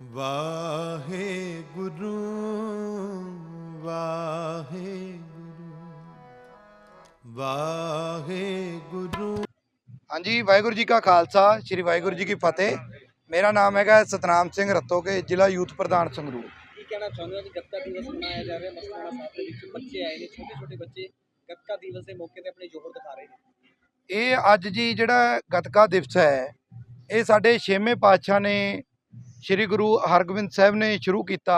ਵਾਹਿਗੁਰੂ ਵਾਹਿਗੁਰੂ ਵਾਹਿਗੁਰੂ। ਹਾਂਜੀ ਵਾਹਿਗੁਰੂ ਜੀ ਕਾ ਖਾਲਸਾ ਸ੍ਰੀ ਵਾਹਿਗੁਰੂ ਜੀ ਕੀ ਫਤਿਹ। ਮੇਰਾ ਨਾਮ ਹੈਗਾ ਸਤਨਾਮ ਸਿੰਘ ਰੱਤੋਕੇ ਜ਼ਿਲ੍ਹਾ ਯੂਥ ਪ੍ਰਧਾਨ ਸੰਗਰੂਰ। ਕੀ ਕਹਿਣਾ ਚਾਹੁੰਦੇ ਹੋ ਜੀ ਗੱਤਕਾ ਦਿਵਸ ਮਨਾਇਆ ਜਾ ਰਿਹਾ ਮਸਤਾਨਾ ਸਾਹਿਬ ਦੇ ਵਿੱਚ? ਬੱਚੇ ਆਏ ਨੇ ਛੋਟੇ ਛੋਟੇ ਬੱਚੇ ਗੱਤਕਾ ਦਿਵਸ ਦੇ ਮੌਕੇ ਤੇ ਆਪਣੇ ਜੋਹਰ ਦਿਖਾ ਰਹੇ ਨੇ। ਇਹ ਅੱਜ ਜੀ ਜਿਹੜਾ ਗਤਕਾ ਦਿਵਸ ਹੈ ਇਹ ਸਾਡੇ ਛੇਵੇਂ ਪਾਤਸ਼ਾਹ ਨੇ ਸ੍ਰੀ ਗੁਰੂ ਹਰਗੋਬਿੰਦ ਸਾਹਿਬ ਨੇ ਸ਼ੁਰੂ ਕੀਤਾ।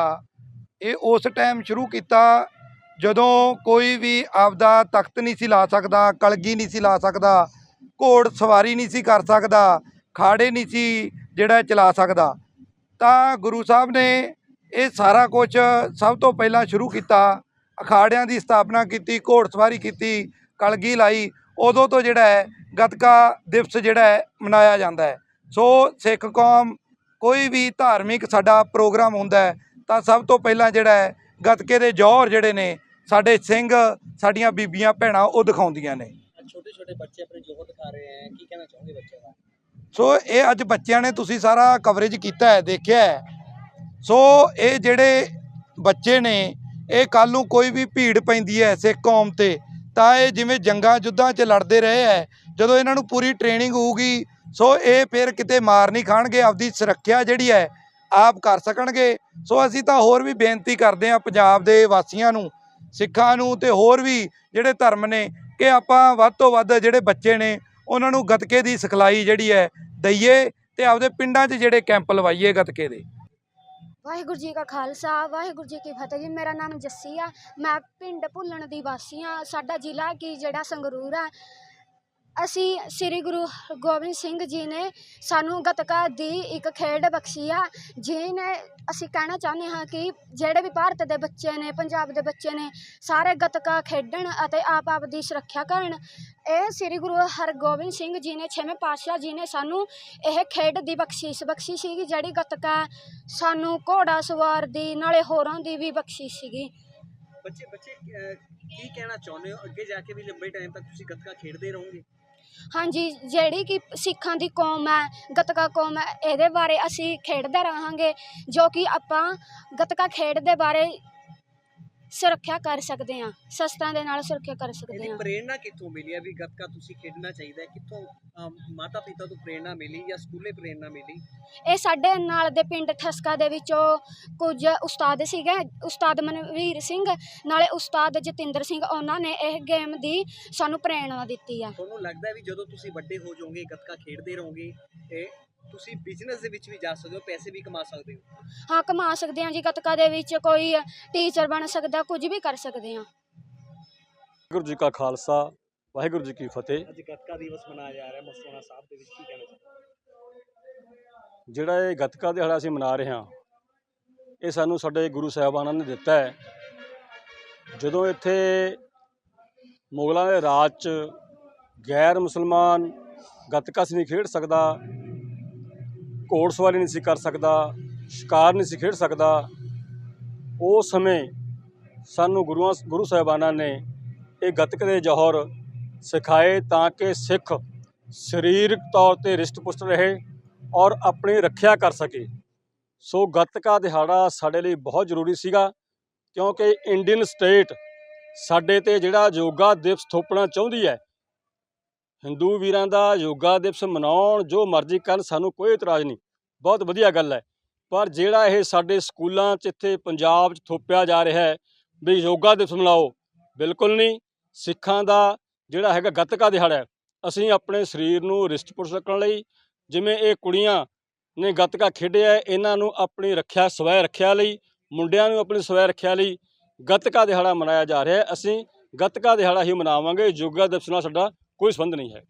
ਇਹ ਉਸ ਟਾਈਮ ਸ਼ੁਰੂ ਕੀਤਾ ਜਦੋਂ ਕੋਈ ਵੀ ਆਪਦਾ ਤਖਤ ਨਹੀਂ ਸੀ ਲਾ ਸਕਦਾ, ਕਲਗੀ ਨਹੀਂ ਸੀ ਲਾ ਸਕਦਾ, ਘੋੜ ਸਵਾਰੀ ਨਹੀਂ ਸੀ ਕਰ ਸਕਦਾ, ਖਾੜੇ ਨਹੀਂ ਸੀ ਜਿਹੜਾ ਚਲਾ ਸਕਦਾ। ਤਾਂ ਗੁਰੂ ਸਾਹਿਬ ਨੇ ਇਹ ਸਾਰਾ ਕੁਝ ਸਭ ਤੋਂ ਪਹਿਲਾਂ ਸ਼ੁਰੂ ਕੀਤਾ। ਅਖਾੜਿਆਂ ਦੀ ਸਥਾਪਨਾ ਕੀਤੀ, ਘੋੜ ਸਵਾਰੀ ਕੀਤੀ, ਕਲਗੀ ਲਾਈ। ਉਦੋਂ ਤੋਂ ਜਿਹੜਾ ਹੈ, ਗਤਕਾ ਦਿਵਸ ਜਿਹੜਾ ਹੈ, ਮਨਾਇਆ ਜਾਂਦਾ ਹੈ। ਸੋ ਸਿੱਖ ਕੌਮ ਕੋਈ ਵੀ ਧਾਰਮਿਕ ਸਾਡਾ ਪ੍ਰੋਗਰਾਮ ਹੁੰਦਾ ਹੈ ਤਾਂ ਸਭ ਤੋਂ ਪਹਿਲਾਂ ਜਿਹੜਾ ਹੈ ਗਤਕੇ ਦੇ ਜੌਹਰ ਜਿਹੜੇ ਨੇ ਸਾਡੇ ਸਿੰਘ ਸਾਡੀਆਂ ਬੀਬੀਆਂ ਭੈਣਾਂ ਉਹ ਦਿਖਾਉਂਦੀਆਂ ਨੇ। ਛੋਟੇ ਛੋਟੇ ਬੱਚੇ ਆਪਣੇ ਜੋਹਰ ਦਿਖਾ ਰਹੇ ਹੈ ਕੀ ਕਹਿਣਾ ਚਾਹੁੰਦੇ ਬੱਚਿਆਂ ਦਾ ਸੋ ਇਹ ਅੱਜ ਬੱਚਿਆਂ ਨੇ ਤੁਸੀਂ ਸਾਰਾ ਕਵਰੇਜ ਕੀਤਾ ਹੈ ਦੇਖਿਆ ਹੈ। ਸੋ ਇਹ ਜਿਹੜੇ ਬੱਚੇ ਨੇ ਇਹ ਕੱਲ ਨੂੰ ਕੋਈ ਵੀ ਭੀੜ ਪੈਂਦੀ ਹੈ ਸਿੱਖ ਕੌਮ ਤੇ ਤਾਂ ਇਹ ਜਿਵੇਂ ਜੰਗਾਂ ਜੁੱਧਾਂ 'ਚ ਲੜਦੇ ਰਹੇ ਹੈ ਜਦੋਂ ਇਹਨਾਂ ਨੂੰ ਪੂਰੀ ਟ੍ਰੇਨਿੰਗ ਹੋਊਗੀ ਸੋ ਇਹ ਫਿਰ ਕਿਤੇ ਮਾਰ ਨਹੀਂ ਖਾਣਗੇ, ਆਪਦੀ ਸੁਰੱਖਿਆ ਜਿਹੜੀ ਹੈ ਆਪ ਕਰ ਸਕਣਗੇ। ਸੋ ਅਸੀਂ ਤਾਂ ਹੋਰ ਵੀ ਬੇਨਤੀ ਕਰਦੇ ਹਾਂ ਪੰਜਾਬ ਦੇ ਵਾਸੀਆਂ ਨੂੰ, ਸਿੱਖਾਂ ਨੂੰ ਤੇ ਹੋਰ ਵੀ ਜਿਹੜੇ ਧਰਮ ਨੇ ਕਿ ਆਪਾਂ ਵੱਧ ਤੋਂ ਵੱਧ ਜਿਹੜੇ ਬੱਚੇ ਨੇ, ਉਹਨਾਂ ਨੂੰ ਗਤਕੇ ਦੀ ਸਿਖਲਾਈ ਜਿਹੜੀ ਹੈ ਦਈਏ ਤੇ ਆਪਦੇ ਪਿੰਡਾਂ 'ਚ ਜਿਹੜੇ ਕੈਂਪ ਲਵਾਈਏ ਗਤਕੇ ਦੇ। ਵਾਹਿਗੁਰੂ ਜੀ ਕਾ ਖਾਲਸਾ, ਵਾਹਿਗੁਰੂ ਜੀ ਕੀ ਫਤਿਹ ਜੀ। ਮੇਰਾ ਨਾਮ ਜੱਸੀ ਆ। ਮੈਂ ਪਿੰਡ ਭੁੱਲਣ ਦੀ ਵਾਸੀ ਆ ਸਾਡਾ ਜ਼ਿਲ੍ਹਾ ਕੀ, ਜਿਹੜਾ ਸੰਗਰੂਰ ਆ। ਅਸੀਂ ਸ੍ਰੀ ਗੁਰੂ ਗੋਬਿੰਦ ਸਿੰਘ ਜੀ ਨੇ ਸਾਨੂੰ ਗੱਤਕਾ ਦੀ ਇੱਕ ਖੇਡ ਬਖਸ਼ੀ ਆ, ਜਿਹਨੇ ਅਸੀਂ ਕਹਿਣਾ ਚਾਹੁੰਦੇ ਹਾਂ ਕਿ ਜਿਹੜੇ ਵੀ ਭਾਰਤ ਦੇ ਬੱਚੇ ਨੇ, ਪੰਜਾਬ ਦੇ ਬੱਚੇ ਨੇ, ਸਾਰੇ ਗੱਤਕਾ ਖੇਡਣ ਅਤੇ ਆਪ ਆਪ ਦੀ ਸੁਰੱਖਿਆ ਕਰਨ, ਇਹ ਸ੍ਰੀ ਗੁਰੂ ਹਰਗੋਬਿੰਦ ਸਿੰਘ ਜੀ ਨੇ, ਛੇਵੇਂ ਪਾਤਸ਼ਾਹ ਜੀ ਨੇ ਸਾਨੂੰ ਇਹ ਖੇਡ ਦੀ ਬਖਸ਼ਿਸ਼ ਬਖਸ਼ੀ ਸੀਗੀ, ਜਿਹੜੀ ਗੱਤਕਾ ਸਾਨੂੰ ਘੋੜਾ ਸਵਾਰ ਦੀ, ਨਾਲੇ ਹੋਰਾਂ ਦੀ ਵੀ ਬਖਸ਼ਿਸ਼ ਸੀਗੀ। ਬੱਚੇ ਬੱਚੇ ਕੀ ਕਹਿਣਾ ਚਾਹੁੰਦੇ ਹੋ? ਅੱਗੇ ਜਾ ਕੇ ਵੀ ਲੰਬੇ ਟਾਈਮ ਤੱਕ ਤੁਸੀਂ ਗੱਤਕਾ ਖੇਡਦੇ ਰਹੋਗੇ? ਹਾਂਜੀ, ਜਿਹੜੀ ਕਿ ਸਿੱਖਾਂ ਦੀ ਕੌਮ ਹੈ, ਗੱਤਕਾ ਕੌਮ ਹੈ, ਇਹਦੇ ਬਾਰੇ ਅਸੀਂ ਖੇਡਦੇ ਰਹਾਂਗੇ, ਜੋ ਕਿ ਆਪਾਂ ਗੱਤਕਾ ਖੇਡ ਦੇ ਬਾਰੇ ਸੁਰੱਖਿਆ ਕਰ ਸਕਦੇ ਹਾਂ ਸ਼ਸਤਰਾਂ ਦੇ ਨਾਲ ਸੁਰੱਖਿਆ ਕਰ ਸਕਦੇ ਇਹਦੀ ਹਾਂ। ਪ੍ਰੇਰਣਾ ਕਿੱਥੋਂ ਮਿਲੀ ਹੈ ਵੀ ਗੱਤਕਾ ਤੁਸੀਂ ਖੇਡਣਾ ਚਾਹੀਦਾ ਹੈ? ਕਿੱਥੋਂ ਮਾਤਾ ਪਿਤਾ ਤੋਂ ਪ੍ਰੇਰਣਾ ਮਿਲੀ ਜਾਂ ਸਕੂਲੇ ਪ੍ਰੇਰਣਾ ਮਿਲੀ? ਇਹ ਸਾਡੇ ਨਾਲ ਦੇ ਪਿੰਡ ਠਸਕਾ ਦੇ ਵਿੱਚੋਂ ਕੁਝ ਉਸਤਾਦ ਸੀਗੇ ਉਸਤਾਦ ਮਨਵੀਰ ਸਿੰਘ ਨਾਲੇ ਉਸਤਾਦ ਜਤਿੰਦਰ ਸਿੰਘ ਉਹਨਾਂ ਨੇ ਇਹ ਗੇਮ ਦੀ ਸਾਨੂੰ ਪ੍ਰੇਰਣਾ ਦਿੱਤੀ ਆ। ਤੁਹਾਨੂੰ ਲੱਗਦਾ ਹੈ ਵੀ ਜਦੋਂ ਤੁਸੀਂ ਵੱਡੇ ਹੋ ਜਾਓਗੇ ਗੱਤਕਾ ਖੇਡਦੇ ਰਹੋਗੇ ਤੇ ਤੁਸੀਂ ਬਿਜ਼ਨਸ ਦੇ ਵਿੱਚ ਵੀ ਜਾ ਸਕਦੇ ਹੋ ਪੈਸੇ ਵੀ ਕਮਾ ਸਕਦੇ ਹੋ। ਹਾਂ ਕਮਾ ਸਕਦੇ ਹਾਂ ਜੀ ਗੱਤਕਾ ਦੇ ਵਿੱਚ ਕੋਈ ਟੀਚਰ ਬਣ ਸਕਦਾ ਕੁਝ ਵੀ ਕਰ ਸਕਦੇ ਹਾਂ। ਵਾਹਿਗੁਰੂ ਜੀ ਕਾ ਖਾਲਸਾ ਵਾਹਿਗੁਰੂ ਜੀ ਕੀ ਫਤਿਹ। ਅੱਜ ਗੱਤਕਾ ਦਿਵਸ ਮਨਾਇਆ ਜਾ ਰਿਹਾ ਮਸਤੋਨਾ ਸਾਹਿਬ ਦੇ ਵਿੱਚ ਕੀ ਕਹਿਣਾ ਚਾਹੁੰਦੇ ਜਿਹੜਾ ਇਹ ਗੱਤਕਾ ਦਿਹਾੜਾ ਅਸੀਂ ਮਨਾ ਰਹੇ ਹਾਂ ਇਹ ਸਾਨੂੰ ਸਾਡੇ ਗੁਰੂ ਸਾਹਿਬਾਨਾਂ ਨੇ ਦਿੱਤਾ ਹੈ। ਜਦੋਂ ਇੱਥੇ ਮੁਗਲਾਂ ਦੇ ਰਾਜ 'ਚ ਗੈਰ ਮੁਸਲਮਾਨ ਗੱਤਕਾ ਸੀ ਨਹੀਂ ਖੇਡ ਸਕਦਾ ਘੋੜ ਸਵਾਰੀ ਨਹੀਂ ਸੀ ਕਰ ਸਕਦਾ, ਸ਼ਿਕਾਰ ਨਹੀਂ ਸੀ ਖੇਡ ਸਕਦਾ। ਉਸ ਸਮੇਂ ਸਾਨੂੰ ਗੁਰੂਆਂ, ਗੁਰੂ ਸਾਹਿਬਾਨਾਂ ਨੇ ਇਹ ਗੱਤਕ ਦੇ ਜੌਹਰ ਸਿਖਾਏ ਤਾਂ ਕਿ ਸਿੱਖ ਸਰੀਰਕ ਤੌਰ ਤੇ ਰਿਸ਼ਟ ਪੁਸ਼ਟ ਰਹੇ ਔਰ ਆਪਣੀ ਰੱਖਿਆ ਕਰ ਸਕੇ। ਸੋ ਗੱਤਕਾ ਦਿਹਾੜਾ ਸਾਡੇ ਲਈ ਬਹੁਤ ਜ਼ਰੂਰੀ ਸੀਗਾ ਕਿਉਂਕਿ ਇੰਡੀਅਨ ਸਟੇਟ ਸਾਡੇ ਤੇ ਜਿਹੜਾ ਯੋਗਾ ਦਿਵਸ ਥੋਪਣਾ ਚਾਹੁੰਦੀ ਹੈ ਹਿੰਦੂ ਵੀਰਾਂ ਦਾ ਯੋਗਾ ਦਿਵਸ ਮਨਾਉਣ, ਜੋ ਮਰਜ਼ੀ ਕਰਨ, ਸਾਨੂੰ ਕੋਈ ਇਤਰਾਜ਼ ਨਹੀਂ। ਬਹੁਤ ਵਧੀਆ ਗੱਲ ਹੈ। ਪਰ ਜਿਹੜਾ ਇਹ ਸਾਡੇ ਸਕੂਲਾਂ 'ਚ, ਇੱਥੇ ਪੰਜਾਬ 'ਚ ਥੋਪਿਆ ਜਾ ਰਿਹਾ ਹੈ, ਵੀ ਯੋਗਾ ਦਿਵਸ ਮਨਾਓ, ਬਿਲਕੁਲ ਨਹੀਂ। ਸਿੱਖਾਂ ਦਾ ਜਿਹੜਾ ਹੈਗਾ ਗੱਤਕਾ ਦਿਹਾੜਾ ਅਸੀਂ ਆਪਣੇ ਸਰੀਰ ਨੂੰ ਰਿਸ਼ਟ ਪੁਸ਼ਟ ਰੱਖਣ ਲਈ, ਜਿਵੇਂ ਇਹ ਕੁੜੀਆਂ ਨੇ ਗੱਤਕਾ ਖੇਡਿਆ ਇਹਨਾਂ ਨੂੰ ਆਪਣੀ ਰੱਖਿਆ, ਸਵੈ ਰੱਖਿਆ ਲਈ, ਮੁੰਡਿਆਂ ਨੂੰ ਆਪਣੀ ਸਵੈ ਰੱਖਿਆ ਲਈ ਗੱਤਕਾ ਦਿਹਾੜਾ ਮਨਾਇਆ ਜਾ ਰਿਹਾ ਅਸੀਂ ਗੱਤਕਾ ਦਿਹਾੜਾ ਹੀ ਮਨਾਵਾਂਗੇ। ਯੋਗਾ ਦਿਵਸ ਨਾਲ ਸਾਡਾ ਕੋਈ ਸੰਬੰਧ ਨਹੀਂ ਹੈ।